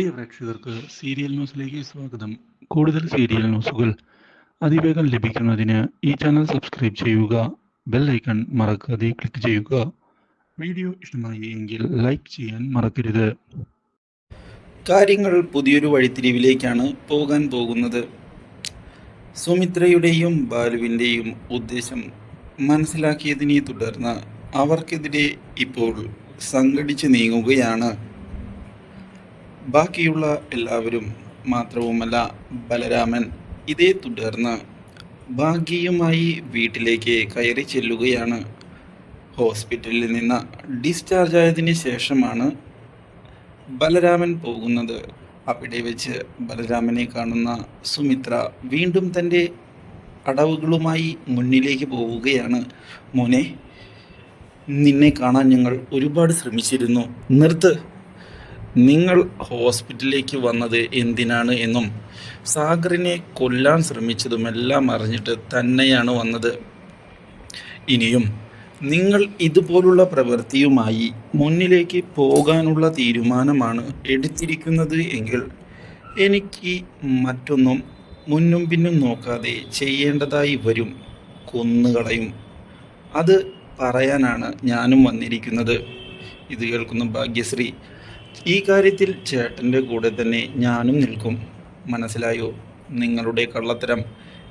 പ്രിയ പ്രേക്ഷകർക്ക് സീരിയൽ ന്യൂസിലേക്ക് സ്വാഗതം. കൂടുതൽ സീരിയൽ ന്യൂസുകൾ അതിവേഗം ലഭിക്കുന്നതിന് ഈ ചാനൽ സബ്സ്ക്രൈബ് ചെയ്യുക ബെൽ ഐക്കൺ മറക്കാതെ ക്ലിക്ക് ചെയ്യുക. വീഡിയോ ഇഷ്ടമായി എങ്കിൽ ലൈക്ക് ചെയ്യാൻ മറക്കരുത്. കാര്യങ്ങൾ പുതിയൊരു വഴിത്തിരിവിലേക്കാണ് പോകാൻ പോകുന്നത്. സുമിത്രയുടെയും ബാലുവിന്റെയും ഉദ്ദേശം മനസ്സിലാക്കിയതിനെ തുടർന്ന് അവർക്കെതിരെ ഇപ്പോൾ സംഘടിച്ച് നീങ്ങുകയാണ്. ബാക്കിയുള്ള എല്ലാവരും മാത്രവുമല്ല ബലരാമൻ ഇതേ തുടർന്ന് ഭാഗ്യയുമായി വീട്ടിലേക്ക് കയറി ചെല്ലുകയാണ്. ഹോസ്പിറ്റലിൽ നിന്ന് ഡിസ്ചാർജ് ആയതിന് ശേഷമാണ് ബലരാമൻ പോകുന്നത്. അവിടെ വെച്ച് ബലരാമനെ കാണുന്ന സുമിത്ര വീണ്ടും തന്റെ അടവുകളുമായി മുന്നിലേക്ക് പോവുകയാണ്. മോനെ നിന്നെ കാണാൻ ഞങ്ങൾ ഒരുപാട് ശ്രമിച്ചിരുന്നു. നിർത്ത്. നിങ്ങൾ ഹോസ്പിറ്റലിലേക്ക് വന്നത് എന്തിനാണ് എന്നും സാഗറിനെ കൊല്ലാൻ ശ്രമിച്ചതുമെല്ലാം അറിഞ്ഞിട്ട് തന്നെയാണ് വന്നത്. ഇനിയും നിങ്ങൾ ഇതുപോലുള്ള പ്രവൃത്തിയുമായി മുന്നിലേക്ക് പോകാനുള്ള തീരുമാനമാണ് എടുത്തിരിക്കുന്നത് എങ്കിൽ എനിക്ക് മറ്റൊന്നും മുന്നും പിന്നും നോക്കാതെ ചെയ്യേണ്ടതായി വരും. കൊന്നുകളയും. അത് പറയാനാണ് ഞാനും വന്നിരിക്കുന്നത്. ഇത് കേൾക്കുന്ന ഭാഗ്യശ്രീ ഈ കാര്യത്തിൽ ചേട്ടന്റെ കൂടെ തന്നെ ഞാനും നിൽക്കും. മനസ്സിലായോ? നിങ്ങളുടെ കള്ളത്തരം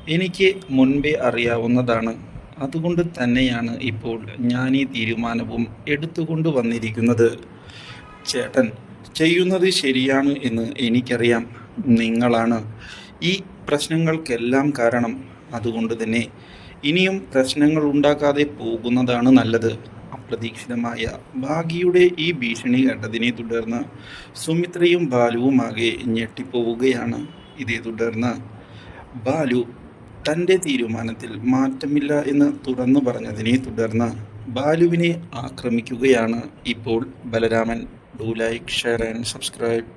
എനിക്ക് മുൻപേ അറിയാവുന്നതാണ്. അതുകൊണ്ട് തന്നെയാണ് ഇപ്പോൾ ഞാൻ ഈ തീരുമാനവും എടുത്തുകൊണ്ട് വന്നിരിക്കുന്നത്. ചേട്ടൻ ചെയ്യുന്നത് ശരിയാണ് എന്ന് എനിക്കറിയാം. നിങ്ങളാണ് ഈ പ്രശ്നങ്ങൾക്കെല്ലാം കാരണം. അതുകൊണ്ട് തന്നെ ഇനിയും പ്രശ്നങ്ങൾ ഉണ്ടാക്കാതെ പോകുന്നതാണ് നല്ലത്. അപ്രതീക്ഷിതമായ ഭാഗിയുടെ ഈ ഭീഷണി കേട്ടതിനെ തുടർന്ന് സുമിത്രയും ബാലുവുമാകെ ഞെട്ടിപ്പോവുകയാണ്. ഇതേ തുടർന്ന് ബാലു തന്റെ തീരുമാനത്തിൽ മാറ്റമില്ല എന്ന് തുറന്നു പറഞ്ഞതിനെ തുടർന്ന് ബാലുവിനെ ആക്രമിക്കുകയാണ് ഇപ്പോൾ Balaraman. Do like share and subscribe